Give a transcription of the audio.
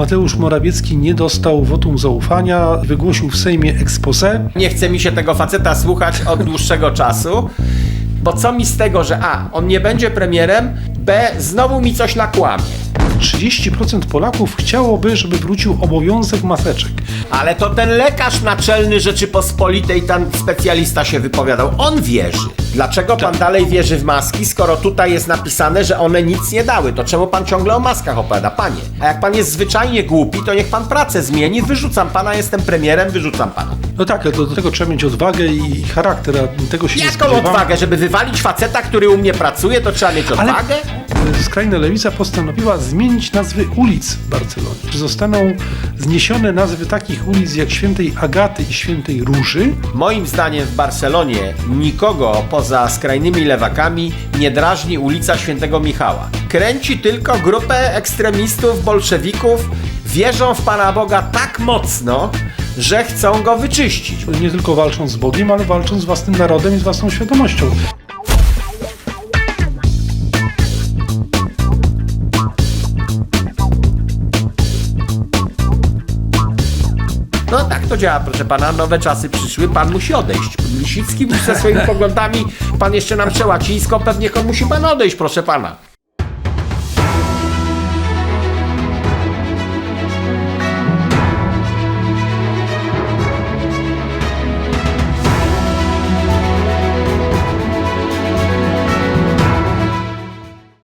Mateusz Morawiecki nie dostał wotum zaufania, wygłosił w Sejmie expose. Nie chce mi się tego faceta słuchać od dłuższego czasu. Bo co mi z tego, że A, on nie będzie premierem, B, znowu mi coś nakłamie. 30% Polaków chciałoby, żeby wrócił obowiązek maseczek. Ale to ten lekarz naczelny Rzeczypospolitej, ten specjalista się wypowiadał. On wierzy. Dlaczego pan dalej wierzy w maski, skoro tutaj jest napisane, że one nic nie dały? To czemu pan ciągle o maskach opowiada? Panie, a jak pan jest zwyczajnie głupi, to niech pan pracę zmieni. Wyrzucam pana, jestem premierem, wyrzucam pana. No tak, ale do, do tego trzeba mieć odwagę i charakter, a tego się nie Jaką spodziewam. odwagę, żeby wywalić faceta, który u mnie pracuje, to trzeba mieć odwagę? E, skrajna lewica postanowiła zmienić nazwy ulic w Barcelonie. Czy zostaną zniesione nazwy takich ulic jak Świętej Agaty i Świętej Róży? Moim zdaniem w Barcelonie nikogo poza skrajnymi lewakami nie drażni ulica Świętego Michała. Kręci tylko grupę ekstremistów, bolszewików, wierzą w Pana Boga tak mocno, że chcą go wyczyścić. Nie tylko walcząc z Bogiem, ale walcząc z własnym narodem i z własną świadomością. No tak to działa, proszę Pana, nowe czasy przyszły, Pan musi odejść. Lisicki ze swoimi poglądami, Pan jeszcze nam przełacińsko, pewnie musi Pan odejść, proszę Pana.